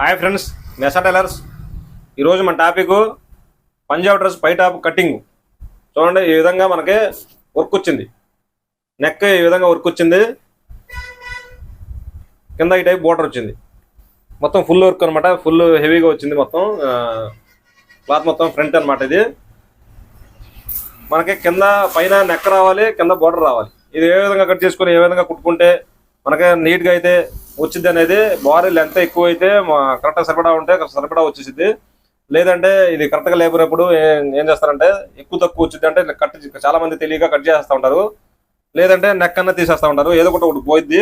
Hi friends మెసా tailors ఈరోజు మన topic Punjab dress పై టాప్ కటింగ్. చూడండి ఈ విధంగా మనకి వర్క్ వచ్చింది. నెక్ ఈ విధంగా వర్క్ వచ్చింది. కింద ఈ టైప్ బోర్డర్ వచ్చింది. మొత్తం ఫుల్ వర్క్ అనమాట ఫుల్ హెవీగా వచ్చింది మొత్తం. క్లాత్ మొత్తం ఫ్రంట్ అన్నమాట ఇది. మనకి కింద పైన నెక్ రావాలి కింద బోర్డర్ రావాలి. ఇది ఏ విధంగా కట్ చేసుకొని ఏ విధంగా కుట్టుకుంటే మనకి నీట్గా అయితే వచ్చింది అనేది బారీలు లెంత్ ఎక్కువ అయితే కరెక్ట్ సరిపడా ఉంటే సరిపడా వచ్చేసింది లేదంటే ఇది కరెక్ట్గా గా ఏం- చేస్తారంటే ఎక్కువ తక్కువ వచ్చింది అంటే కట్ చాలా మంది తెలియక కట్ చేస్తూ ఉంటారు. లేదంటే నెక్ అన్న తీసేస్తూ ఉంటారు. ఏదో ఒకటి ఒకటి పోయిద్ది.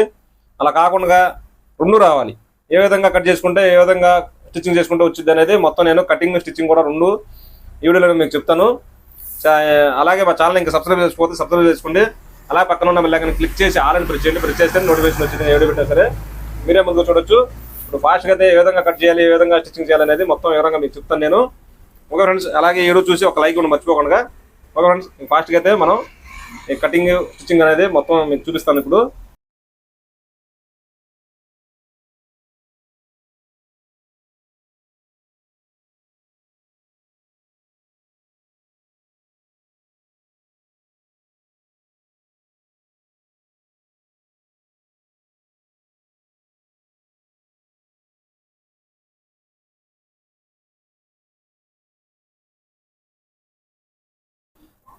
అలా కాకుండా రెండు రావాలి. ఏ విధంగా కట్ చేసుకుంటే ఏ విధంగా స్టిచ్చింగ్ చేసుకుంటే వచ్చింది అనేది మొత్తం నేను కటింగ్ స్టిచ్చింగ్ కూడా రెండు ఈ వీడియోలో మీకు చెప్తాను. చా- అలాగే మా ఛానల్ ఇంకా సబ్స్క్రైబ్ చేసుకోకపోతే సబ్స్క్రైబ్ చేసుకోండి. అలా పక్కన ఉన్న బెల్ క్లిక్ చేసి ఆల్రెడీ ప్రెస్ చేయండి. ప్రెస్ చేస్తే నోటిఫికేషన్ వచ్చింది. ఏ వీడియో సరే మీరే ముందు చూడొచ్చు. ఇప్పుడు ఫాస్ట్గా అయితే ఏ విధంగా కట్ చేయాలి ఏ విధంగా స్టిచ్చింగ్ చేయాలి అనేది మొత్తం వివరంగా మీకు చెప్తాను నేను. ఒక ఫ్రెండ్స్ అలాగే ఈ చూసి ఒక లైక్ ఉండి మర్చిపోకుండా. ఒక ఫ్రెండ్స్ ఫాస్ట్గా అయితే మనం ఈ కటింగ్ స్టిచ్చింగ్ అనేది మొత్తం మీకు చూపిస్తాను ఇప్పుడు.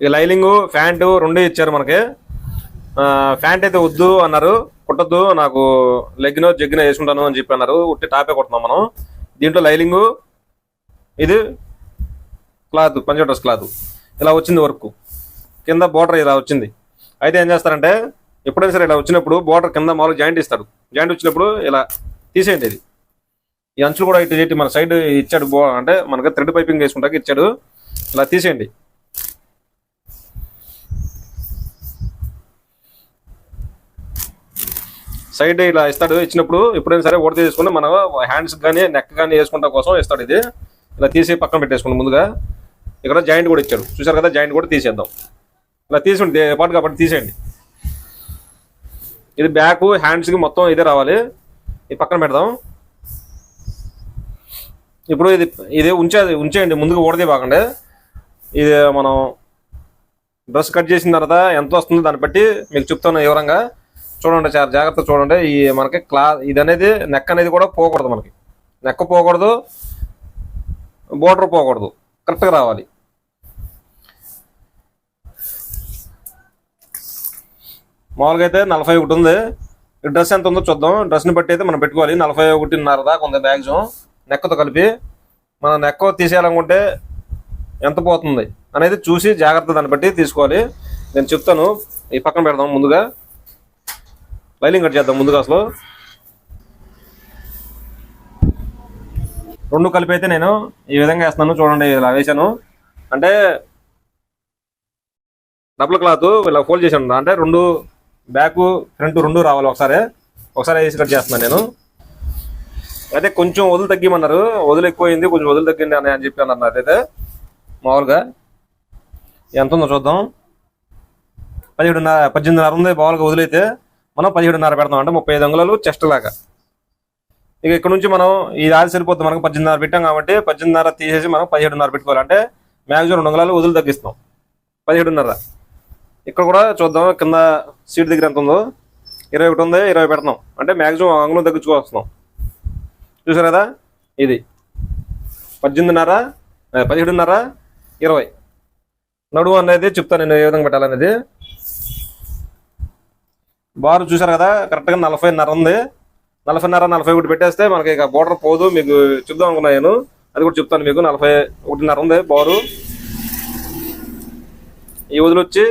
ఇక లైలింగ్ ప్యాంటు రెండు ఇచ్చారు మనకి. ఆ, ప్యాంట్ అయితే వద్దు అన్నారు కుట్టద్దు నాకు లెగ్గినో జగ్గిన వేసుకుంటాను అని చెప్పి అన్నారు. ఉట్టి టాపే కొడుతున్నాం మనం. దీంట్లో లైలింగ్ ఇది క్లాత్ పంచ డ్రెస్ క్లాత్. ఇలా వచ్చింది వర్క్. కింద బోర్డర్ ఇలా వచ్చింది. అయితే ఏం చేస్తారంటే ఎప్పుడైనా సరే ఇలా వచ్చినప్పుడు బోర్డర్ కింద మామూలు జాయింట్ ఇస్తాడు. జాయింట్ వచ్చినప్పుడు ఇలా తీసేయండి ఇది. ఈ అంచులు కూడా ఇటు ఇటు మన సైడ్ ఇచ్చాడు బో అంటే మనకి థ్రెడ్ పైపింగ్ వేసుకుంటాక ఇచ్చాడు. ఇలా తీసేయండి. సైడ్ ఇలా ఇస్తాడు. ఇచ్చినప్పుడు ఎప్పుడైనా సరే ఓడితే తీసుకుని మనం హ్యాండ్స్ కానీ నెక్ కానీ వేసుకుంటా కోసం ఇస్తాడు ఇది. ఇలా తీసి పక్కన పెట్టేసుకుని ముందుగా. ఇక్కడ జాయింట్ కూడా ఇచ్చాడు. చూసారు కదా జాయింట్ కూడా తీసేద్దాం. ఇలా తీసుకుంటే పాటు కాబట్టి తీసేయండి. ఇది బ్యాక్ హ్యాండ్స్కి మొత్తం ఇదే రావాలి. ఇది పక్కన పెడదాం. ఇప్పుడు ఇది ఇది ఉంచే ఉంచేయండి ముందుకు ఓడదే బాగండి. ఇది మనం డ్రెస్ కట్ చేసిన తర్వాత ఎంత వస్తుందో దాన్ని బట్టి మీకు చెప్తాను వివరంగా. చూడండి చాలా జాగ్రత్త చూడండి. ఈ మనకి క్లా ఇది అనేది నెక్ అనేది కూడా పోకూడదు మనకి. నెక్క పోకూడదు బోర్డర్ పోకూడదు. కరెక్ట్గా రావాలి. మామూలుగా అయితే నలభై ఒకటి ఉంది. ఈ డ్రెస్ ఎంత ఉందో చూద్దాం. డ్రెస్ని బట్టి అయితే మనం పెట్టుకోవాలి. నలభై ఒకటిన్నర దాకా ఉంది మ్యాక్సిమం నెక్కతో కలిపి మనం నెక్క తీసేయాలనుకుంటే ఎంత పోతుంది అనేది చూసి జాగ్రత్త దాన్ని బట్టి తీసుకోవాలి. నేను చెప్తాను. ఈ పక్కన పెడదాం ముందుగా. లైనింగ్ కట్ చేద్దాం ముందుగా అసలు. రెండు కలిపి అయితే నేను ఈ విధంగా వేస్తున్నాను చూడండి ఇలా వేసాను అంటే డబుల్ క్లాత్ ఇలా ఫోల్డ్ చేశాను అంటే రెండు బ్యాక్ ఫ్రంట్ రెండు రావాలి ఒకసారి. ఒకసారి వేసి కట్ చేస్తున్నాను నేను. అయితే కొంచెం వదులు తగ్గిమన్నారు. వదులు ఎక్కువైంది కొంచెం వదులు తగ్గింది అని అని చెప్పి అన్నారు నాకైతే. మామూలుగా. ఎంత ఉందో చూద్దాం. పదిహేడున్నర పద్దెనిమిదిన్నర ఉంది మామూలుగా వదిలైతే. మనం పదిహేడున్నర పెడతాం. అంటే ముప్పై ఐదు అంగుళాలు చెస్ట్ లాగా. ఇక ఇక్కడ నుంచి మనం ఈ రాజు సరిపోతుంది మనకు పద్దెనిమిదిన్నర పెట్టాం కాబట్టి పద్దెనిమిదిన్నర తీసేసి మనం పదిహేడున్నర పెట్టుకోవాలి. అంటే మ్యాక్సిమం రెండు అంగుళాలు వదులు తగ్గిస్తాం. పదిహేడున్నర. ఇక్కడ కూడా చూద్దాం కింద సీట్ దగ్గర ఎంత ఉందో. ఇరవై ఒకటి ఉంది ఇరవై పెడతాం. అంటే మ్యాక్సిమం అంగుళం తగ్గించుకొస్తున్నాం చూసారు కదా? ఇది. పద్దెనిమిదిన్నర పదిహేడున్నర ఇరవై. నడువు అనేది చెప్తాను నేను ఏ విధంగా పెట్టాలనేది. బారు చూసారు కదా కరెక్ట్గా నలభైన్నర ఉంది. నలభైన్నర నలభై ఒకటి పెట్టేస్తే మనకి ఇక బోర్డర్ పోదు. మీకు చెప్దాం అనుకున్నా నేను. అది కూడా చెప్తాను మీకు. నలభై ఒకటిన్నర ఉంది బారు. ఈ వదిలొచ్చి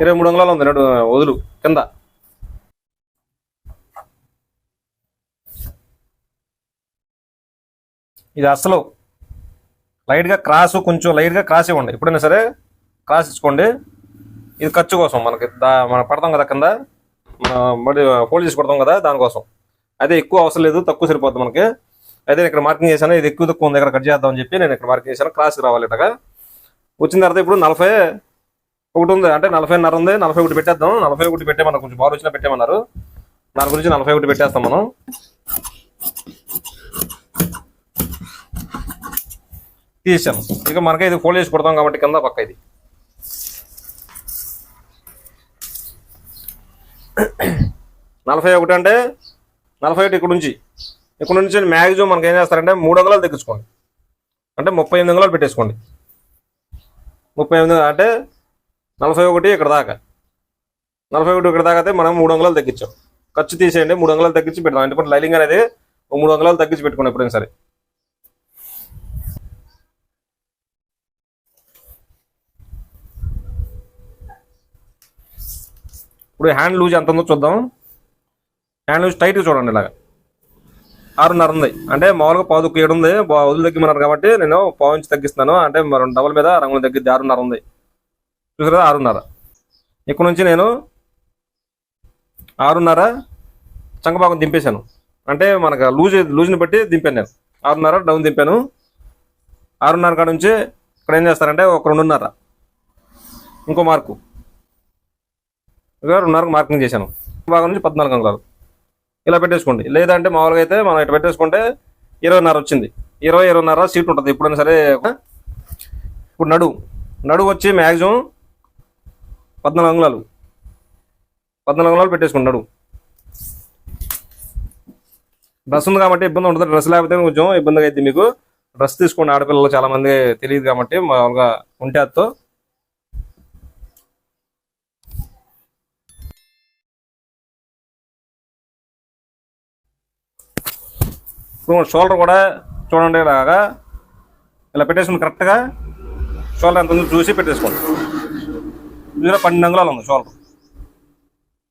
ఇరవై మూడు వందల ఉంది. నడు వదులు. కింద. ఇది అసలు లైట్గా క్రాస్ కొంచెం లైట్గా క్రాస్ ఇవ్వండి ఎప్పుడైనా సరే క్రాస్ ఇచ్చుకోండి. ఇది ఖర్చు కోసం మనకి దా మనం పడతాం కదా కింద. మరి ఫోల్డ్ చేసి పడతాం కదా దానికోసం. అదే ఎక్కువ అవసరం లేదు తక్కువ సరిపోతుంది మనకి. అయితే నేను ఇక్కడ మార్కింగ్ చేశాను ఇది ఎక్కువ తక్కువ ఉంది ఇక్కడ కట్ చేద్దాం అని చెప్పి నేను ఇక్కడ మార్కింగ్ చేశాను క్రాస్ రావాలి ఇలాగా. వచ్చిన తర్వాత ఇప్పుడు నలభై ఒకటి ఉంది అంటే నలభైన్నర ఉంది నలభై ఒకటి పెట్టేద్దాం. నలభై ఒకటి పెట్టేమన్నారు కొంచెం బాగా వచ్చినా పెట్టేమన్నారు దాని గురించి నలభై ఒకటి పెట్టేస్తాం మనం. తీసాను ఇక మనకి ఇది ఫోల్డ్ చేసి కొడతాం కాబట్టి కింద పక్క ఇది. నలభై ఒకటి అంటే నలభై ఒకటి ఇక్కడ నుంచి ఇక్కడ నుంచి మ్యాక్సిమం మనకి ఏం చేస్తారంటే మూడు అంగుళాలు తెచ్చుకోండి అంటే ముప్పై ఎనిమిది అంగుళాలు పెట్టేసుకోండి. ముప్పై ఎనిమిది అంటే నలభై ఒకటి ఇక్కడ దాకా. నలభై ఒకటి ఇక్కడ దాకా అయితే మనం మూడు అంగుళాలు తగ్గించాం. ఖర్చు తీసేయండి మూడు అంగుళాలు తగ్గించి పెడతాం ఎందుకంటే లైలింగ్ అనేది మూడు అంగుళాలు తగ్గించి పెట్టుకోండి ఎప్పుడైనా సరే. ఇప్పుడు హ్యాండ్ లూజ్ ఎంత ఉందో చూద్దాం. హ్యాండ్ లూజ్ టైట్గా చూడండి ఇలాగ. ఆరున్నర ఉంది. అంటే మామూలుగా పావు ఏడు ఉంది. వదులు తగ్గిమన్నారు కాబట్టి నేను పావు ఇంచు తగ్గిస్తున్నాను. అంటే మరి డబల్ మీద రంగులు తగ్గిద్ది ఆరున్నర ఉంది. చూసారు కదా ఆరున్నర. ఇక్కడ నుంచి నేను ఆరున్నర చంకపాకం దింపేశాను. అంటే మనకు లూజ్ లూజ్ని బట్టి దింపాను నేను. ఆరున్నర డౌన్ దింపాను. ఆరున్నర కాడ నుంచి ఇక్కడ ఏం చేస్తారంటే ఒక రెండున్నర. ఇంకో మార్కు. రెండున్నరకు మార్కింగ్ చేశాను. భాగం నుంచి పద్నాలుగు అంగుళాలు. ఇలా పెట్టేసుకోండి. లేదంటే మామూలుగా అయితే మనం ఇట్లా పెట్టేసుకుంటే ఇరవైన్నర వచ్చింది. ఇరవై ఇరవైన్నర సీట్ ఉంటుంది. ఎప్పుడైనా సరే ఇప్పుడు నడువు నడువు వచ్చి మ్యాక్సిమం పద్నాలుగు అంగుళాలు. పద్నాలుగు అంగుళాలు పెట్టేసుకోండి నడువు. డ్రెస్ ఉంది కాబట్టి ఇబ్బంది ఉంటుంది డ్రెస్ లేకపోతే కొంచెం ఇబ్బందిగా అయితే మీకు. డ్రెస్ తీసుకోండి. ఆడపిల్లలు చాలా మంది తెలియదు కాబట్టి మామూలుగా ఉంటే అత్తో షోల్డర్ కూడా చూడండి ఇలాగా. ఇలా పెట్టేసుకుని కరెక్ట్గా. షోల్డర్ ఎంత ఉందో చూసి పెట్టేసుకోండి. ఇందులో పన్నెండు అంగుళాలు ఉంది షోల్డర్.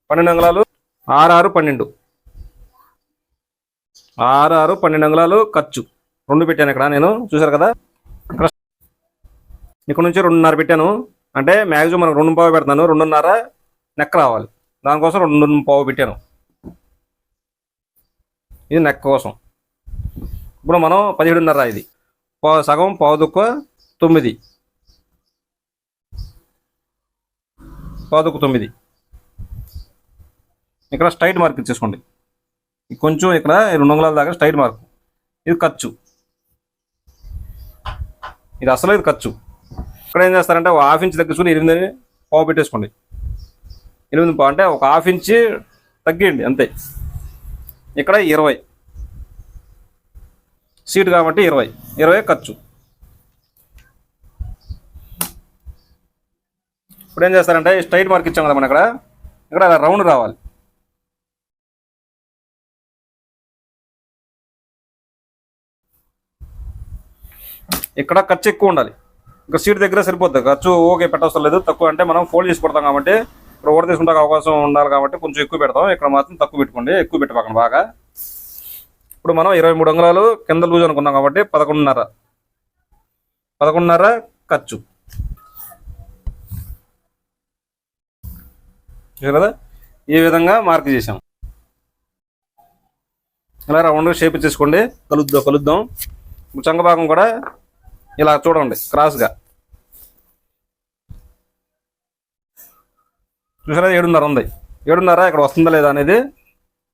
పన్నెండు అంగుళాలు ఆరు ఆరు పన్నెండు. ఆరు ఆరు పన్నెండు అంగుళాలు ఖర్చు. రెండు పెట్టాను ఇక్కడ నేను చూసారు కదా? ఇక్కడ నుంచి రెండున్నర పెట్టాను. అంటే మ్యాక్సిమం మనకు రెండు పావు పెడతాను రెండున్నర నెక్ రావాలి. దానికోసం రెండు పావు పెట్టాను. ఇది నెక్ కోసం. ఇప్పుడు మనం పదిహేడున్నర ఇది. సగం పావు తొమ్మిది. పావు తొమ్మిది. ఇక్కడ స్ట్రైట్ మార్క్ ఇచ్చేసుకోండి. కొంచెం ఇక్కడ రెండు వందల దాకా స్ట్రైట్ మార్క్. ఇది ఖర్చు. ఇది అసలు ఇది ఖర్చు. ఇక్కడ ఏం చేస్తారంటే ఒక హాఫ్ ఇంచ్ తగ్గించుకుని ఎనిమిది పావు పెట్టేసుకోండి. ఎనిమిది పావు అంటే ఒక హాఫ్ ఇంచ్ తగ్గియండి అంతే. ఇక్కడ ఇరవై. సీట్ కాబట్టి ఇరవై. ఇరవై ఖర్చు. ఇప్పుడు ఏం చేస్తారంటే స్ట్రైట్ మార్క్ ఇచ్చాం కదా మనం ఇక్కడ. ఇక్కడ రౌండ్ రావాలి. ఇక్కడ ఖర్చు ఎక్కువ ఉండాలి. ఇక్కడ సీట్ దగ్గర సరిపోద్ది. ఖర్చు ఓకే పెట్టవసరం లేదు. తక్కువ అంటే మనం ఫోల్డ్ చేసి కొడతాం కాబట్టి ఇక్కడ ఓడ తీసుకుంటే అవకాశం ఉండాలి కాబట్టి కొంచెం ఎక్కువ పెడతాం. ఇక్కడ మాత్రం తక్కువ పెట్టుకోండి. ఎక్కువ పెట్టబాకండి బాగా. ఇప్పుడు మనం ఇరవై మూడు అంగుళాలు కింద లూజ్ అనుకున్నాం కాబట్టి పదకొండున్నర. పదకొండున్నర ఖర్చు. కదా? ఈ విధంగా మార్క్ చేసాం ఇలా రౌండ్గా షేప్ చేసుకోండి. కలుద్దాం కలుద్దాం. ఇప్పుడు చంగ భాగం కూడా ఇలా చూడండి క్రాస్గా. చూసారా? ఏడున్నర ఉంది. ఏడున్నర ఇక్కడ వస్తుందా లేదా అనేది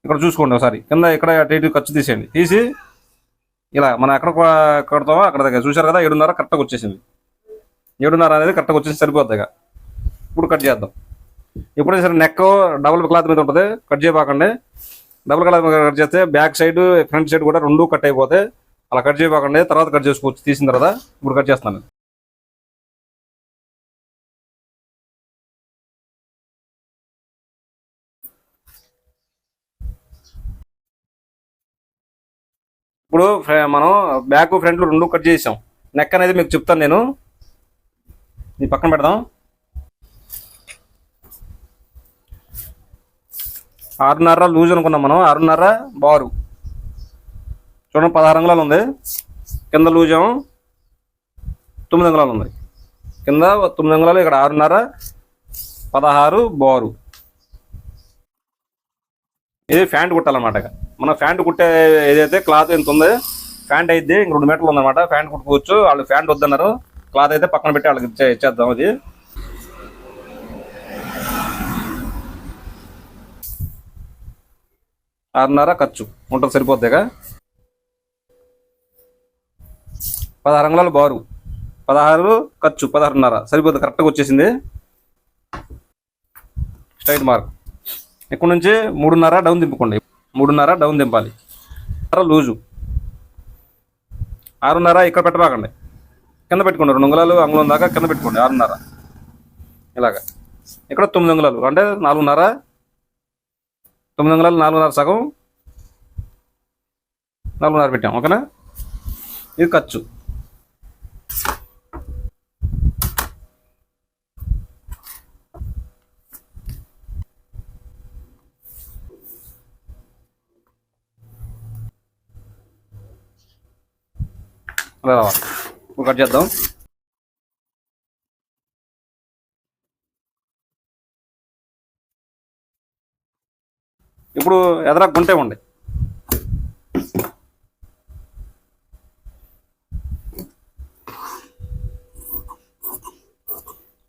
ఇక్కడ చూసుకోండి ఒకసారి. కింద ఇక్కడ అటు ఖర్చు తీసేయండి. తీసి ఇలా మనం ఎక్కడ కడతామో అక్కడ దగ్గర. చూసారు కదా? ఏడున్నర కరెక్ట్గా వచ్చేసింది. ఏడున్నర అనేది కరెక్ట్గా వచ్చేసి సరిపోద్ది ఇప్పుడు కట్ చేద్దాం. ఇప్పుడే సరే నెక్ డబుల్ క్లాత్ మీద ఉంటుంది. కట్ చేయబాకండి. డబుల్ క్లాత్ మీద కట్ చేస్తే బ్యాక్ సైడ్ ఫ్రంట్ సైడ్ కూడా రెండు కట్ అయిపోతే అలా కట్ చేయబాకండి. తర్వాత కట్ చేసుకోవచ్చు. తీసిన తర్వాత ఇప్పుడు కట్ చేస్తాను. ఇప్పుడు మనం బ్యాక్ ఫ్రంట్ రెండు కట్ చేసాం. నెక్ అనేది మీకు చెప్తాను నేను. ఈ పక్కన పెడదాం. ఆరున్నర లూజ్ అనుకున్నాం మనం. ఆరున్నర బారు. చూడండి పదహారు అంగుళాలు ఉంది. కింద లూజం తొమ్మిది అంగుళాలు ఉంది. కింద తొమ్మిది అంగుళాలు ఇక్కడ ఆరున్నర పదహారు బారు. ఇది ఫ్యాంట్ కుట్టాలన్నమాట ఇక. మన ఫ్యాంట్ కుట్టే ఏదైతే క్లాత్ ఎంత ఉంది ఫ్యాంట్ అయితే ఇంక రెండు మీటర్లు ఉందన్నమాట. ఫ్యాంట్ కుట్టుకోవచ్చు. వాళ్ళు ఫ్యాంట్ వద్దన్నారు. క్లాత్ అయితే పక్కన పెట్టి వాళ్ళకి ఇచ్చేద్దాం అది. ఆరున్నర ఖర్చు. ఉంటుంది సరిపోద్దిగా పదహారు అంగుళాలు బారు. పదహారు ఖర్చు. పదహారున్నర. సరిపోతుంది కరెక్ట్గా వచ్చేసింది. స్ట్రైట్ మార్క్ ఇక్కడ నుంచి? మూడున్నర డౌన్ దింపుకోండి. మూడున్నర డౌన్ దింపాలి. లూజు. ఆరున్నర ఇక్కడ పెట్టబాకండి కింద పెట్టుకోండి రెండు అంగుళాలు అంగుళం దాకా కింద పెట్టుకోండి ఆరున్నర. ఇలాగా. ఇక్కడ తొమ్మిది అంగుళాలు అంటే నాలుగున్నర తొమ్మిది అంగుళాలు నాలుగున్నర సగం నాలుగున్నర పెట్టాం ఓకేనా? ఇది ఖర్చు. కట్ చేద్దాం. ఇప్పుడు ఎదరా గుంటే ఉండి.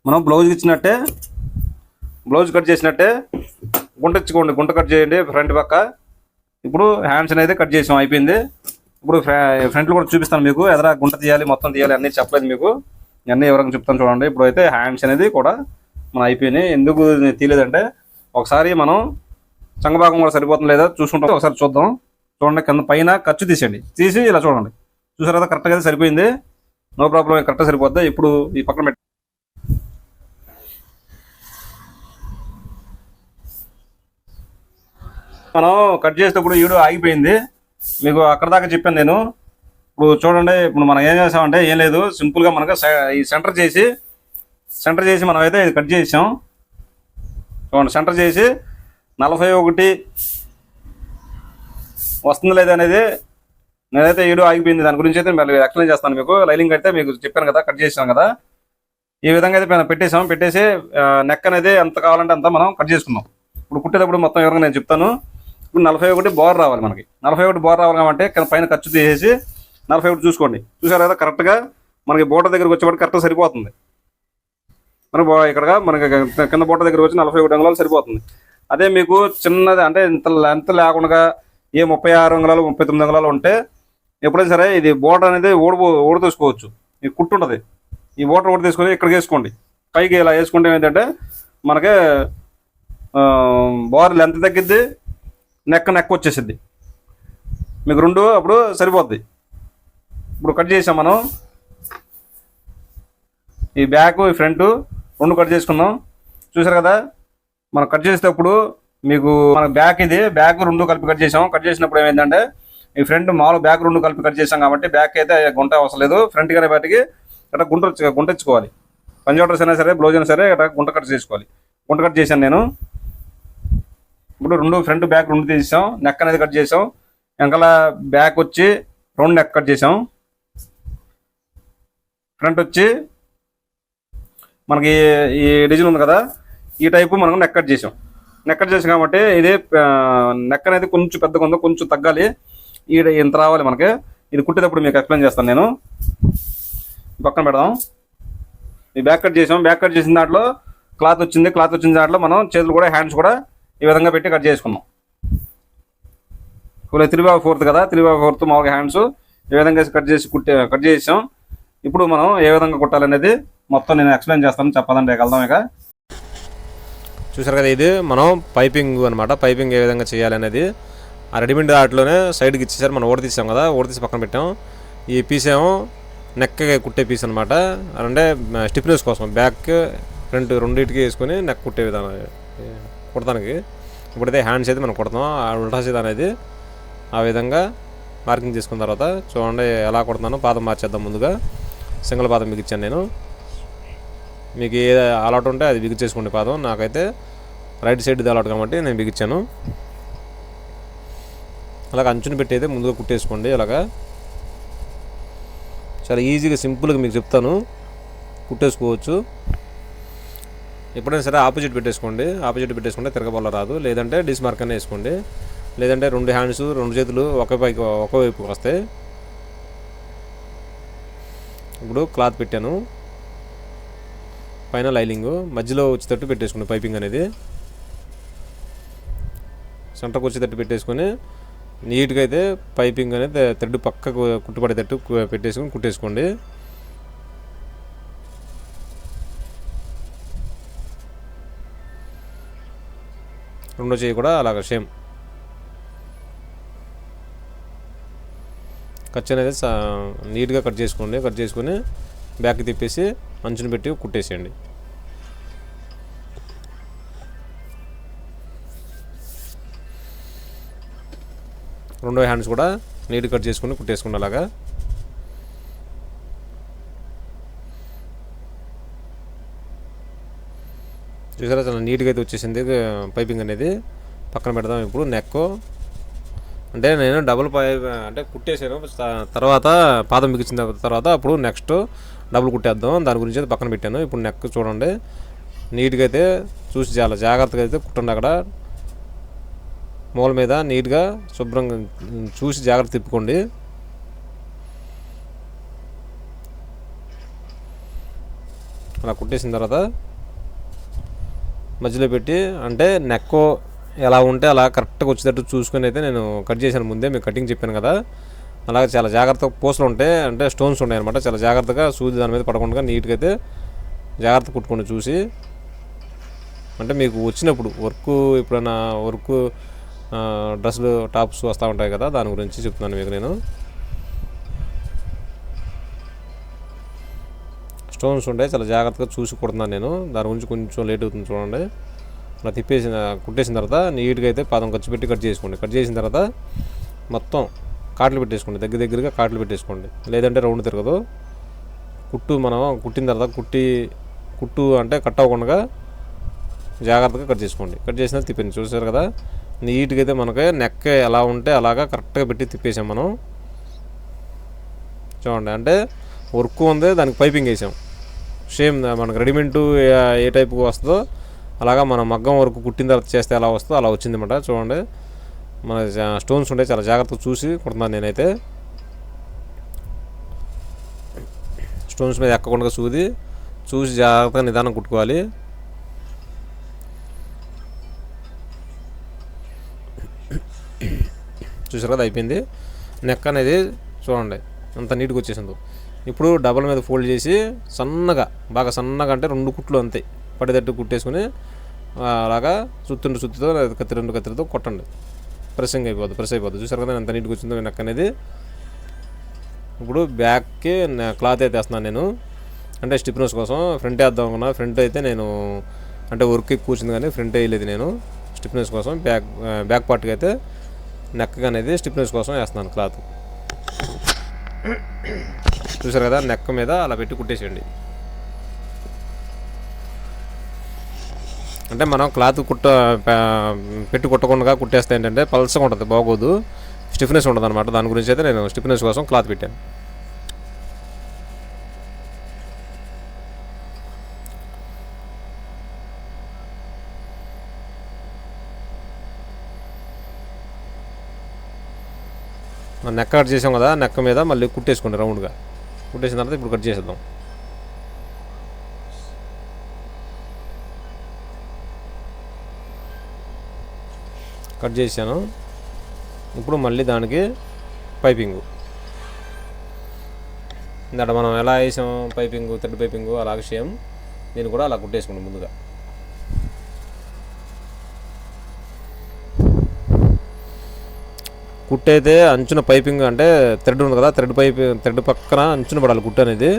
మనం బ్లౌజ్ ఇచ్చినట్టే బ్లౌజ్ కట్ చేసినట్టే గుంట ఇచ్చుకోండి. గుంట కట్ చేయండి ఫ్రంట్ పక్క. ఇప్పుడు హ్యాండ్స్ అనేది కట్ చేసాం అయిపోయింది. ఇప్పుడు ఫ్రంట్లో కూడా చూపిస్తాను మీకు. ఎదరా గుంట తీయాలి మొత్తం తీయాలి అన్నీ చెప్పలేదు మీకు. అన్నీ ఎవరైనా చెప్తాను చూడండి. ఇప్పుడు అయితే హ్యాండ్స్ అనేది కూడా మనం అయిపోయినాయి ఎందుకు తీయలేదంటే ఒకసారి మనం చంగభాగం కూడా సరిపోతుంది లేదా చూసుకుంటాం. ఒకసారి చూద్దాం. చూడండి కింద పైన ఖర్చు తీసేయండి. తీసి ఇలా చూడండి. చూసారు కదా కరెక్ట్గా అయితే సరిపోయింది. నో ప్రాబ్లం కరెక్ట్గా సరిపోద్ది? ఇప్పుడు ఈ పక్కన పెట్టి మనం కట్ చేసేటప్పుడు ఈడు ఆగిపోయింది. మీకు అక్కడ దాకా చెప్పాను నేను. ఇప్పుడు చూడండి ఇప్పుడు మనం ఏం చేసామంటే ఏం లేదు సింపుల్గా మనకు ఈ సెంటర్ చేసి సెంటర్ చేసి మనం అయితే ఇది కట్ చేసాం. చూడండి సెంటర్ చేసి నలభై ఒకటి వస్తుంది లేదా అనేది నేనైతే ఏడు ఆగిపోయింది. దాని గురించి అయితే మళ్ళీ ఎక్స్ప్లెయిన్ చేస్తాను మీకు. లైనింగ్ అయితే మీకు చెప్పాను కదా కట్ చేసాం కదా. ఈ విధంగా అయితే మనం పెట్టేసాం. పెట్టేసి నెక్ అనేది ఎంత కావాలంటే అంత మనం కట్ చేసుకున్నాం. ఇప్పుడు కుట్టేటప్పుడు మొత్తం వివరంగా నేను చెప్తాను. ఇప్పుడు నలభై ఒకటి బోర్ రావాలి మనకి. నలభై ఒకటి బోర్ రావాలి కాబట్టి పైన ఖర్చు తీసేసి నలభై ఒకటి చూసుకోండి. చూసారు కదా కరెక్ట్గా మనకి బోటర్ దగ్గరికి వచ్చేవాడు కరెక్ట్గా సరిపోతుంది. మనం బో- ఇక్కడ మనకి కింద బోట దగ్గరకు వచ్చి నలభై ఒకటి అంగుళాలు సరిపోతుంది. అదే మీకు చిన్నది అంటే ఇంత లెంత్ లేకుండా ఏ ముప్పై ఆరు అంగుళాలు ముప్పై తొమ్మిది అంగుళాలు ఉంటే ఎప్పుడైనా సరే ఇది బోర్డర్ అనేది ఓడిపో ఓడి తీసుకోవచ్చు. ఈ కుట్టు ఉంటుంది. ఈ బోటర్ ఓడి తీసుకొని ఇక్కడికి వేసుకోండి. పైకి ఇలా వేసుకుంటే ఏంటంటే మనకి బోర్ లెంత్ తగ్గిద్ది నెక్క నెక్క వచ్చేసిద్ది. మీకు రెండు అప్పుడు సరిపోద్ది. ఇప్పుడు కట్ చేసాం మనం. ఈ బ్యాక్ ఈ ఫ్రంట్ రెండు కట్ చేసుకున్నాం చూసారు కదా? మనం కట్ చేసేటప్పుడు మీకు మన బ్యాక్ ఇది బ్యాక్ రెండు కలిపి కట్ చేసాం. కట్ చేసినప్పుడు ఏమైందంటే ఈ ఫ్రంట్ మామూలు బ్యాక్ రెండు కలిపి కట్ చేసాం కాబట్టి బ్యాక్ అయితే గుంట అవసరం లేదు. ఫ్రంట్ కానీ బయటకి ఇట్లా గుంట గుంట ఇచ్చుకోవాలి పంజాటర్స్ అయినా సరే బ్లౌజ్ అయినా సరే ఇట్లా గుంట కట్ చేసుకోవాలి. గుంట కట్ చేశాను నేను. ఇప్పుడు రెండు ఫ్రంట్ బ్యాక్ రెండు తీసాం నెక్ అనేది కట్ చేసాం వెనకాల బ్యాక్ వచ్చి రెండు నెక్ కట్ చేసాం. ఫ్రంట్ వచ్చి మనకి ఈ డిజైన్ ఉంది కదా ఈ టైపు మనం నెక్ కట్ చేసాం. నెక్ కట్ చేసాం కాబట్టి ఇది నెక్ అనేది కొంచెం పెద్దగా ఉందో కొంచెం తగ్గాలి. ఈ ఇంత రావాలి మనకి. ఇది కుట్టేటప్పుడు మీకు ఎక్స్ప్లెయిన్ చేస్తాను నేను. పక్కన పెడదాం. ఈ బ్యాక్ కట్ చేసాం. బ్యాక్ కట్ చేసిన దాంట్లో క్లాత్ వచ్చింది. క్లాత్ వచ్చిన దాంట్లో మనం చేతులు కూడా హ్యాండ్స్ కూడా ఈ విధంగా పెట్టి కట్ చేసుకుందాం ఇప్పుడు త్రీ బై ఫోర్త్ కదా త్రీ బై ఫోర్త్ మామూలుగా హ్యాండ్స్ ఏ విధంగా కట్ చేసి కుట్టే కట్ చేసాం. ఇప్పుడు మనం ఏ విధంగా కుట్టాలనేది మొత్తం నేను ఎక్స్ప్లెయిన్ చేస్తాను చెప్పాలంటే వెళ్దాం ఇక. చూసారు కదా ఇది మనం పైపింగ్ అనమాట పైపింగ్ ఏ విధంగా చేయాలనేది. ఆ రెడీమేడ్ దాంట్లోనే సైడ్కి ఇచ్చేసారు మనం ఓడ తీసాం కదా ఓడతీసి పక్కన పెట్టాం. ఈ పీస్ ఏమో నెక్ కుట్టే పీస్ అనమాట అంటే స్టిఫ్నెస్ కోసం బ్యాక్ ఫ్రంట్ రెండింటికి వేసుకొని నెక్ కుట్టే విధానం. కుడతానికి. ఇప్పుడైతే హ్యాండ్స్ అయితే మనం కుడతాం ఆ అనేది ఆ విధంగా మార్కింగ్ చేసుకున్న తర్వాత చూడండి ఎలా కుడతాను పాదం మార్చేద్దాం ముందుగా. సింగిల్ పాదం బిగించాను నేను. మీకు ఏ అలౌట్ ఉంటే అది బిగించేసుకోండి పాదం. నాకైతే రైట్ సైడ్ అలవాటు కాబట్టి నేను బిగించాను అలాగ అంచుని పెట్టి అయితే ముందుగా కుట్టేసుకోండి అలాగా. చాలా ఈజీగా సింపుల్గా మీకు చెప్తాను. కుట్టేసుకోవచ్చు. ఎప్పుడైనా సరే ఆపోజిట్ పెట్టేసుకోండి. ఆపోజిట్ పెట్టేసుకుంటే తిరగబల్ల రాదు. లేదంటే డిస్మార్క్ అనే వేసుకోండి. లేదంటే రెండు హ్యాండ్స్ రెండు చేతులు ఒకే పైకి ఒకవైపు వస్తాయి ఇప్పుడు క్లాత్ పెట్టాను. పైన లైలింగ్ మధ్యలో వచ్చేటట్టు పెట్టేసుకున్నాను పైపింగ్ అనేది. సెంటర్కి వచ్చేటట్టు పెట్టేసుకొని నీట్గా అయితే పైపింగ్ అనేది థ్రెడ్ పక్కకు కుట్టుపడేటట్టు పెట్టేసుకొని కుట్టేసుకోండి. రెండో చేయి కూడా అలాగ సేమ్. ఖర్చు అనేది సా- నీట్గా కట్ చేసుకోండి కట్ చేసుకొని బ్యాక్ తిప్పేసి అంచుని పెట్టి కుట్టేసేయండి. రెండో హ్యాండ్స్ కూడా నీట్ కట్ చేసుకుని కుట్టేసుకోండి అలాగా. చూసారా చాలా నీట్గా అయితే వచ్చేసింది. పైపింగ్ అనేది పక్కన పెడదాం ఇప్పుడు నెక్. అంటే నేను డబుల్ పై అంటే కుట్టేసాను. తర్వాత పాదం బిగించిన తర్వాత అప్పుడు నెక్స్ట్ డబుల్ కుట్టేద్దాం. దాని గురించి అయితే పక్కన పెట్టాను. ఇప్పుడు నెక్ చూడండి. నీట్గా అయితే చూసి చాలా జాగ్రత్తగా అయితే కుట్టండి అక్కడ. మూల మీద నీట్గా శుభ్రంగా చూసి జాగ్రత్త తిప్పుకోండి. అలా కుట్టేసిన తర్వాత మధ్యలో పెట్టి అంటే నెక్ ఎలా ఉంటే అలా కరెక్ట్గా వచ్చేటట్టు చూసుకొని అయితే నేను కట్ చేశాను ముందే మీకు కటింగ్ చెప్పాను కదా. అలాగే చాలా జాగ్రత్తగా పూసలు ఉంటాయి అంటే స్టోన్స్ ఉన్నాయి అనమాట చాలా జాగ్రత్తగా సూది దాని మీద పడకుండా నీట్గా అయితే జాగ్రత్త కుట్టుకొని చూసి అంటే మీకు వచ్చినప్పుడు వర్క్ ఎప్పుడైనా వర్క్ డ్రెస్సులు టాప్స్ వస్తూ ఉంటాయి కదా దాని గురించి చెప్తున్నాను మీకు నేను. స్టోన్స్ ఉంటాయి చాలా జాగ్రత్తగా చూసి కుడుతున్నాను నేను. దాని గురించి కొంచెం లేట్ అవుతుంది చూడండి. అలా తిప్పేసిన కుట్టేసిన తర్వాత నీట్గా అయితే పాదం ఖర్చు పెట్టి కట్ చేసుకోండి. కట్ చేసిన తర్వాత మొత్తం కాట్లు పెట్టేసుకోండి. దగ్గర దగ్గరగా కాట్లు పెట్టేసుకోండి. లేదంటే రౌండ్ తిరగదు. కుట్టు మనం కుట్టిన తర్వాత కుట్టి కుట్టు అంటే కట్ అవ్వకుండా జాగ్రత్తగా కట్ చేసుకోండి. కట్ చేసిన తిప్పింది చూసారు కదా? నీట్గా అయితే మనకి నెక్ ఎలా ఉంటే అలాగా కరెక్ట్గా పెట్టి తిప్పేసాం మనం. చూడండి. అంటే వర్క్ ఉంది దానికి పైపింగ్ వేసాం. సేమ్ మనకు రెడీమేడ్ ఏ టైప్ వస్తుందో అలాగా మనం మగ్గం వరకు కుట్టిన తర్వాత చేస్తే ఎలా వస్తుందో అలా వచ్చిందన్నమాట. చూడండి. మన స్టోన్స్ ఉంటాయి చాలా జాగ్రత్తగా చూసి కుడుతున్నాను నేనైతే. స్టోన్స్ మీద ఎక్కకుండా సూది చూసి జాగ్రత్తగా నిదానం కుట్టుకోవాలి. చూసారు కదా అయిపోయింది. నెక్ అనేది చూడండి అంత నీట్గా వచ్చేసింది. ఇప్పుడు డబల్ మీద ఫోల్డ్ చేసి సన్నగా బాగా సన్నగా అంటే రెండు కుట్లు అంతే. పడేటట్టు కుట్టేసుకుని అలాగా సుత్తుండు సుత్తుతో కత్తి రెండు కత్తిరితో కొట్టండి. ప్రెస్సింగ్ అయిపోద్ది ప్రెస్ అయిపోద్ది. చూసారు కదా ఎంత నీట్గా వచ్చిందో నెక్ అనేది ఇప్పుడు బ్యాక్కి క్లాత్ అయితే వేస్తున్నాను నేను. అంటే స్టిప్నెస్ కోసం ఫ్రంట్ వేద్దాం అనుకున్నా. ఫ్రంట్ అయితే నేను అంటే వర్క్ ఎక్కువ వచ్చింది కానీ ఫ్రంట్ వేయలేదు నేను. స్టిప్నెస్ కోసం బ్యాక్ బ్యాక్ పార్ట్కి అయితే నెక్ అనేది స్టిప్నెస్ కోసం వేస్తున్నాను క్లాత్. చూసారు కదా నెక్క మీద అలా పెట్టి కుట్టేసేయండి. అంటే మనం క్లాత్ కుట్ట పెట్టి కుట్టకుండా కుట్టేస్తే ఏంటంటే పల్సగా ఉంటుంది బాగోదు. స్టిఫ్నెస్ ఉంటుంది అనమాట దాని గురించి అయితే నేను స్టిఫ్నెస్ కోసం క్లాత్ పెట్టాను. మనం నెక్క కట్ చేసాం కదా నెక్క మీద మళ్ళీ కుట్టేసుకోండి రౌండ్గా. కుట్టేసిన తర్వాత ఇప్పుడు కట్ చేసేద్దాం. కట్ చేశాను. ఇప్పుడు మళ్ళీ దానికి పైపింగు. ఇందాక మనం ఎలా వేసాం పైపింగు థ్రెడ్ పైపింగు అలాగే సేమ్. దీన్ని కూడా అలా కుట్టేసుకోండి ముందుగా. కుట్టు అయితే అంచున పైపింగ్ అంటే థ్రెడ్ ఉంది కదా థ్రెడ్ పైప్ థ్రెడ్ పక్కన అంచున పడాలి కుట్ట అనేది.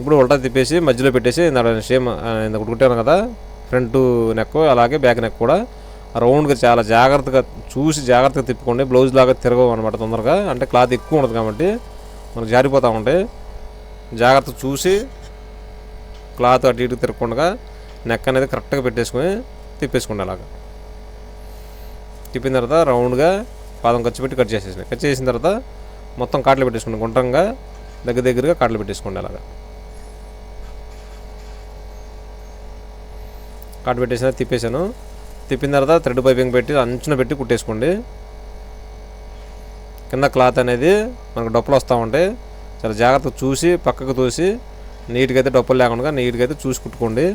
ఇప్పుడు ఉల్టా తిప్పేసి మధ్యలో పెట్టేసి సేమ్ ఇంత కుట్టాను కదా ఫ్రంట్ నెక్ అలాగే బ్యాక్ నెక్ కూడా రౌండ్గా చాలా జాగ్రత్తగా చూసి జాగ్రత్తగా తిప్పుకోండి. బ్లౌజ్ లాగా తిరగవు అనమాట తొందరగా అంటే క్లాత్ ఎక్కువ ఉంటుంది కాబట్టి మనకు జారిపోతూ ఉంటాయి. జాగ్రత్త చూసి క్లాత్ అటు ఇటు తిరగకుండా నెక్ అనేది కరెక్ట్గా పెట్టేసుకొని తిప్పేసుకోండి అలాగా. తిప్పిన తర్వాత రౌండ్గా పాదం ఖర్చు పెట్టి కట్ చేసేసాను. కట్ చేసిన తర్వాత మొత్తం కాట్లు పెట్టేసుకోండి గుండ్రంగా దగ్గర దగ్గరగా కాట్లు పెట్టేసుకోండి అలాగా. కాటు పెట్టేసిన తిప్పేసాను తిప్పిన తర్వాత థ్రెడ్ పైపింగ్ పెట్టి అంచున పెట్టి కుట్టేసుకోండి. కింద క్లాత్ అనేది మనకు డొప్పలు వస్తూ ఉంటాయి. చాలా జాగ్రత్తగా చూసి పక్కకు తోసి నీట్గా అయితే డొప్పలు లేకుండా నీట్గా అయితే చూసి కుట్టుకోండి.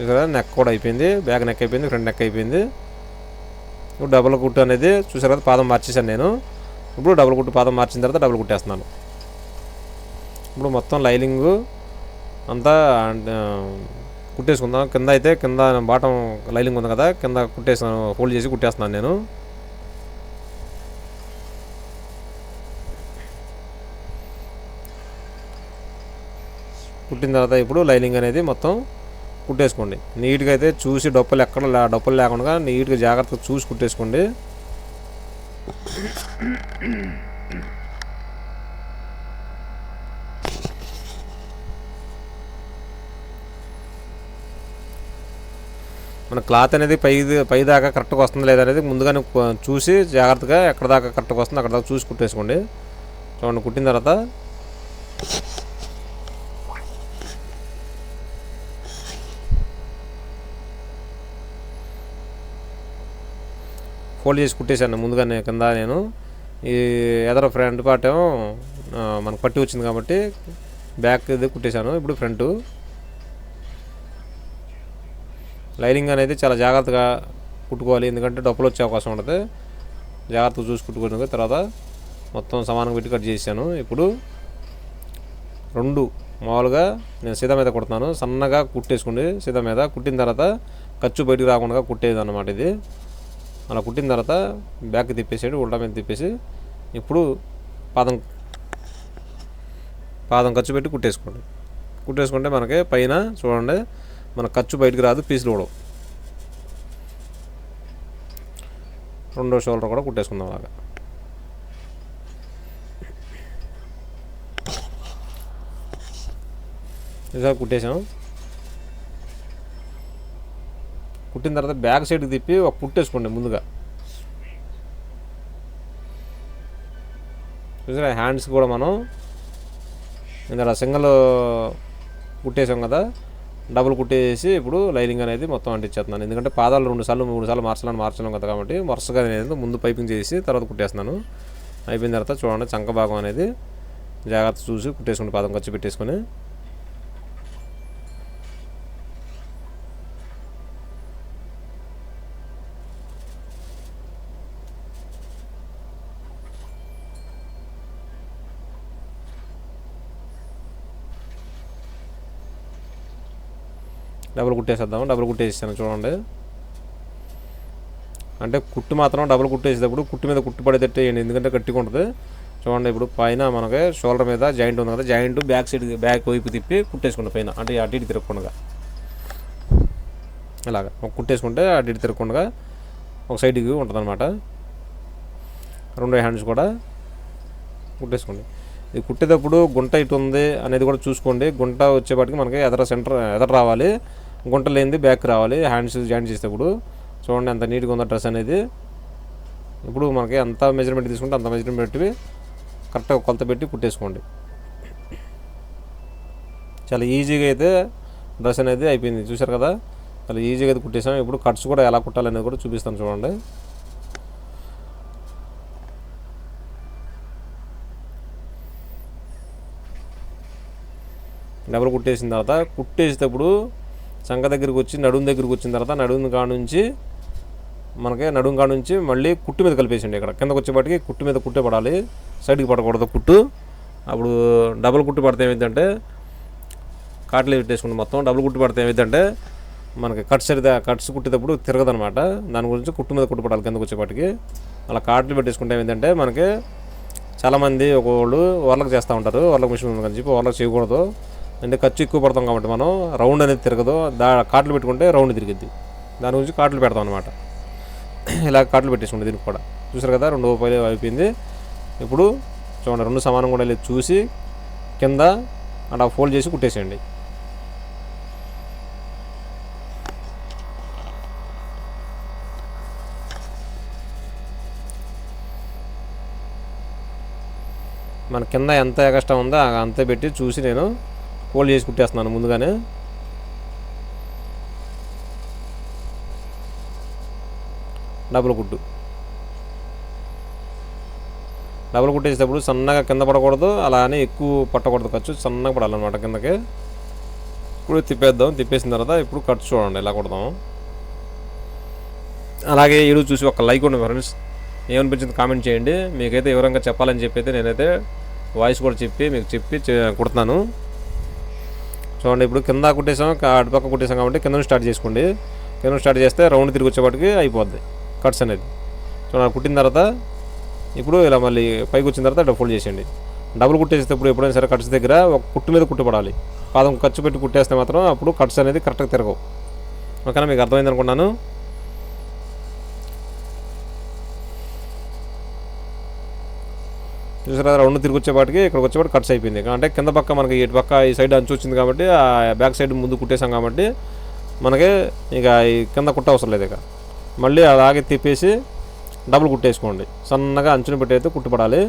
ఇక్కడ నెక్ కూడా అయిపోయింది బ్యాక్ నెక్ అయిపోయింది ఫ్రంట్ నెక్ అయిపోయింది. ఇప్పుడు డబుల్ కుట్టు అనేది చూసారు కదా పాదం మార్చేసాను నేను. ఇప్పుడు డబుల్ కుట్టు పాదం మార్చిన తర్వాత డబుల్ కుట్టేస్తున్నాను. ఇప్పుడు మొత్తం లైలింగు అంతా కుట్టేసుకుందాం. కింద అయితే కింద బాటం లైనింగ్ ఉంది కదా కింద కుట్టేసాను ఫోల్డ్ చేసి కుట్టేస్తున్నాను నేను. కుట్టిన తర్వాత ఇప్పుడు లైలింగ్ అనేది మొత్తం కుట్టేసుకోండి. నీట్గా అయితే చూసి డొప్పలు ఎక్కడ లే- డొప్పలు లేకుండా నీట్గా జాగ్రత్తగా చూసి కుట్టేసుకోండి. మన క్లాత్ అనేది పై పై దాకా కరెక్ట్గా వస్తుంది లేదనేది ముందుగానే చూసి జాగ్రత్తగా ఎక్కడ దాకా కరెక్ట్గా వస్తుంది అక్కడ దాకా చూసి కుట్టేసుకోండి. చూడండి కుట్టిన తర్వాత ఫోల్డ్ చేసి కుట్టేశాను ముందుగానే కింద నేను. ఈ ఎదర ఫ్రంట్ పార్ట్ ఏమో మనకు పట్టి వచ్చింది కాబట్టి బ్యాక్ ఇది కుట్టేశాను ఇప్పుడు ఫ్రంట్. లైనింగ్ అనేది చాలా జాగ్రత్తగా కుట్టుకోవాలి ఎందుకంటే డబ్బులు వచ్చే అవకాశం ఉంటుంది. జాగ్రత్తగా చూసి కుట్టుకుని తర్వాత మొత్తం సమానంగా పెట్టి కట్ చేశాను. ఇప్పుడు రెండు మామూలుగా నేను సీదా మీద కుడుతున్నాను. సన్నగా కుట్టేసుకోండి సీదా మీద కుట్టిన తర్వాత ఖర్చు బయటికి రాకుండా కుట్టేది అన్నమాట ఇది. అలా కుట్టిన తర్వాత బ్యాక్ తిప్పేసాడు ఉల్టా మీద తిప్పేసి ఇప్పుడు పాదం పాదం ఖర్చు పెట్టి కుట్టేసుకోండి. కుట్టేసుకుంటే మనకి పైన చూడండి మన ఖర్చు బయటికి రాదు పీసులు కూడా రెండో షోల్డర్ కూడా కుట్టేసుకుందాం అలాగా. ఇదిగా కుట్టేసాం. కుట్టిన తర్వాత బ్యాక్ సైడ్కి తిప్పి ఒక కుట్టేసుకోండి ముందుగా. చూసారా హ్యాండ్స్ కూడా మనం ఇందులో సింగల్ కుట్టేసాం కదా డబుల్ కుట్టేసి ఇప్పుడు లైనింగ్ అనేది మొత్తం అంటించేస్తున్నాను. ఎందుకంటే పాదాలు రెండు సార్లు మూడు సార్లు మార్చాలని మార్చలేం కదా కాబట్టి వరుసగా అనేది ముందు పైపింగ్ చేసి తర్వాత కుట్టేస్తున్నాను. అయిపోయిన తర్వాత చూడండి చంక భాగం అనేది జాగ్రత్త చూసి కుట్టేసుకుని పాదం ఖర్చు పెట్టేసుకొని డబుల్ కుట్టేసేద్దాం డబుల్ కుట్టేసేసాను చూడండి. అంటే కుట్టు మాత్రం డబుల్ కుట్టేసేటప్పుడు కుట్టు మీద కుట్టు పడేటట్టు వేయండి ఎందుకంటే గట్టిగా ఉంటుంది. చూడండి ఇప్పుడు పైన మనకి షోల్డర్ మీద జాయింట్ ఉంది కదా జాయింట్ బ్యాక్ సైడ్ బ్యాక్ వైపు తిప్పి కుట్టేసుకోండి పైన. అంటే అటు ఇటు తిరగకుండా. ఇలాగ. కుట్టేసుకుంటే అటు ఇటు తిరగకుండా ఒక సైడ్కి ఉంటుంది అనమాట రెండు హ్యాండ్స్ కూడా కుట్టేసుకోండి. ఇది కుట్టేటప్పుడు గుంట ఇటు ఉంది అనేది కూడా చూసుకోండి. గుంట వచ్చేపాటికి మనకి ఎదర సెంటర్ ఎదర రావాలి. గుంట లేనిది బ్యాక్ రావాలి హ్యాండ్స్ జాయింట్ చేసేటప్పుడు. చూడండి ఎంత నీట్గా ఉందో డ్రెస్ అనేది. ఇప్పుడు మనకి ఎంత మెజర్మెంట్ తీసుకుంటే అంత మెజర్మెంట్ పెట్టి కరెక్ట్గా కొలత పెట్టి కుట్టేసుకోండి. చాలా ఈజీగా అయితే డ్రెస్ అనేది అయిపోయింది. చూశారు కదా? చాలా ఈజీగా అయితే కుట్టేసాం. ఇప్పుడు కట్స్ కూడా ఎలా కుట్టాలనేది కూడా చూపిస్తాను చూడండి. డబుల్ కుట్టేసిన తర్వాత కుట్టేసేటప్పుడు సంఖ దగ్గరికి వచ్చి నడుము దగ్గరికి వచ్చిన తర్వాత నడుము కాడ నుంచి మనకి నడుము కాడ నుంచి మళ్ళీ కుట్టు మీద కలిపేసిండి ఇక్కడ. కిందకు వచ్చేపాటికి కుట్టు మీద కుట్టే పడాలి. సైడ్కి పడకూడదు కుట్టు. అప్పుడు డబుల్ కుట్టు పడితే ఏమైందంటే కాట్లు పెట్టేసుకుంటే మొత్తం డబుల్ కుట్టు పడితే ఏమైందంటే మనకి కట్స్ సరిదా కట్స్ కుట్టేటప్పుడు తిరగదనమాట. దాని గురించి కుట్టు మీద కుట్టు పడాలి కిందకు వచ్చేపాటికి. అలా కాట్లు పెట్టేసుకుంటే ఏంటంటే మనకి చాలామంది ఒకళ్ళు ఓర్లకు చేస్తూ ఉంటారు. ఓర్లకు మిషన్ ఉందని చెప్పి ఓర్లకు చేయకూడదు. అంటే ఖర్చు ఎక్కువ పడతాం కాబట్టి మనం రౌండ్ అనేది తిరగదు. దా కాట్లు పెట్టుకుంటే రౌండ్ తిరిగిద్ది. దాని గురించి కాట్లు పెడతాం అనమాట ఇలా కాట్లు పెట్టేసుకోండి దీనికి కూడా. చూసారు కదా రెండు రూపాయలు అయిపోయింది. ఇప్పుడు చూడండి రెండు సమానం కూడా లేదు. చూసి కింద అలా ఫోల్డ్ చేసి కుట్టేసేయండి. మన కింద ఎంత ఎగస్ట్రా ఉందో అంతే పెట్టి చూసి నేను హోల్డ్ చేసి కుట్టేస్తున్నాను ముందుగానే. డబుల్ కుట్టు. డబుల్ కుట్టేసేటప్పుడు సన్నగా కింద పడకూడదు అలానే ఎక్కువ పట్టకూడదు ఖర్చు సన్నగా పడాలన్నమాట కిందకి. ఇప్పుడు తిప్పేద్దాం తిప్పేసిన తర్వాత ఇప్పుడు ఖర్చు చూడండి ఎలా కొడదాం అలాగే ఈరోజు చూసి ఒక లైక్ ఉండండి ఫ్రెండ్స్. ఏమనిపించింది కామెంట్ చేయండి. మీకైతే వివరంగా చెప్పాలని చెప్పి అయితే నేనైతే వాయిస్ కూడా చెప్పి మీకు చెప్పి చే- కుడుతున్నాను. చూడండి ఇప్పుడు కింద కుట్టేసాం అటుపక్క కుట్టేసాం కాబట్టి కింద స్టార్ట్ చేసుకోండి. కింద స్టార్ట్ చేస్తే రౌండ్ తిరిగి వచ్చేపాటికి అయిపోద్ది కట్స్ అనేది. చూడండి కుట్టిన తర్వాత ఇప్పుడు ఇలా మళ్ళీ పైకి వచ్చిన తర్వాత డబుల్ చేసేయండి. డబుల్ కుట్టేసేటప్పుడు ఎప్పుడైనా సరే కట్స్ దగ్గర ఒక కుట్టు మీద కుట్టుపడాలి. పాదం ఖర్చు పెట్టి కుట్టేస్తే మాత్రం అప్పుడు కట్స్ అనేది కరెక్ట్గా తిరగవు. ఓకేనా? మీకు అర్థమైంది అనుకున్నాను? చూసారా రౌండ్ తిరిగి వచ్చేపాటికి ఇక్కడికి వచ్చేపాటు కట్స్ అయిపోయింది. అంటే కింద పక్క మనకి ఇటు పక్క ఈ సైడ్ అంచు వచ్చింది కాబట్టి ఆ బ్యాక్ సైడ్ ముందు కుట్టేసాం కాబట్టి మనకి ఇక ఈ కింద కుట్ట అవసరం లేదు ఇక. మళ్ళీ అలాగే తిప్పేసి డబుల్ కుట్టేసుకోండి. సన్నగా అంచుని పెట్టి అయితే కుట్టుపడాలి.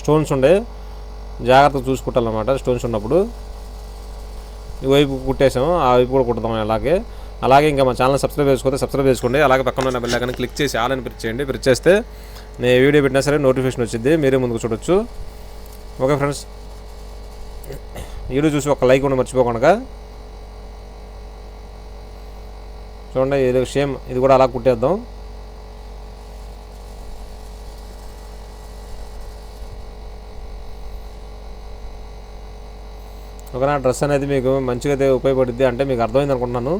స్టోన్స్ ఉండే జాగ్రత్తగా చూసి కుట్టాలన్నమాట. స్టోన్స్ ఉన్నప్పుడు ఈ వైపు కుట్టేసాము ఆ వైపు కూడా కుడతాం అలాగే. అలాగే ఇంకా మా ఛానల్ సబ్స్క్రైబ్ చేసుకోతే సబ్స్క్రైబ్ చేసుకోండి. అలాగే పక్కన ఉన్న బెల్ ఐకాన్ క్లిక్ చేసి ఆల్ అని ప్రెస్ చేయండి. ప్రెస్ చేస్తే నేను వీడియో పెట్టినా సరే నోటిఫికేషన్ వచ్చింది మీరే ముందుకు చూడొచ్చు. Okay friends. వీడియో చూసి ఒక లైక్ ఉండి మర్చిపోకుండా. చూడండి ఇది సేమ్ ఇది కూడా అలా కుట్టేద్దాం. ఓకేనా డ్రెస్ అనేది మీకు మంచిగా అయితే ఉపయోగపడుద్ది అంటే మీకు అర్థమైంది అనుకుంటున్నాను.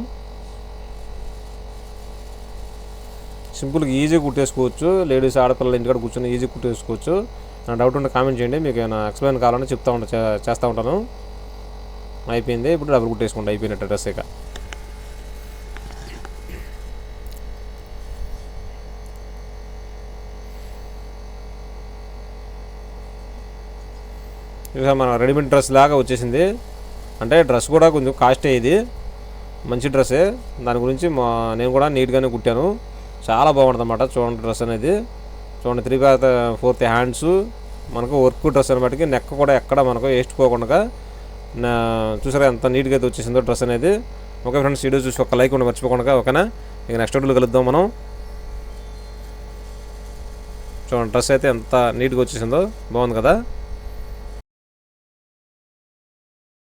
సింపుల్గా ఈజీగా కుట్టేసుకోవచ్చు. లేడీస్ ఆడపిల్లలు ఇంటికాడ కూర్చొని ఈజీగా కుట్టేసుకోవచ్చు. నా డౌట్ ఉంటే కామెంట్ చేయండి. మీకు ఏమైనా ఎక్స్ప్లెయిన్ కావాలని చెప్తా ఉంటా చేస్తూ ఉంటాను. అయిపోయింది. ఇప్పుడు డబుల్ కుట్టేసుకోండి. అయిపోయినట్టు డ్రెస్ ఇక. చూసా మన రెడీమేడ్ డ్రెస్ లాగా వచ్చేసింది. అంటే డ్రెస్ కూడా కొంచెం కాస్టే ఇది. మంచి డ్రెస్సే దాని గురించి మా నేను కూడా నీట్గానే కుట్టాను. చాలా బాగుంటుంది అనమాట చూడండి డ్రెస్ అనేది. చూడండి త్రీ ఫోర్త్ ఫోర్త్ హ్యాండ్స్ మనకు వర్క్ డ్రెస్ అనమాటకి నెక్ కూడా ఎక్కడ మనకు వేసుకోకుండా చూసారా ఎంత నీట్గా అయితే వచ్చేసిందో డ్రెస్ అనేది. ఓకే ఫ్రెండ్స్ వీడియో చూసి ఒక లైక్ ఉండి మర్చిపోకుండా ఓకేనా? ఇక నెక్స్ట్ వీడియోలో కలుద్దాం మనం. చూడండి డ్రెస్ అయితే ఎంత నీట్గా వచ్చేసిందో. బాగుంది కదా?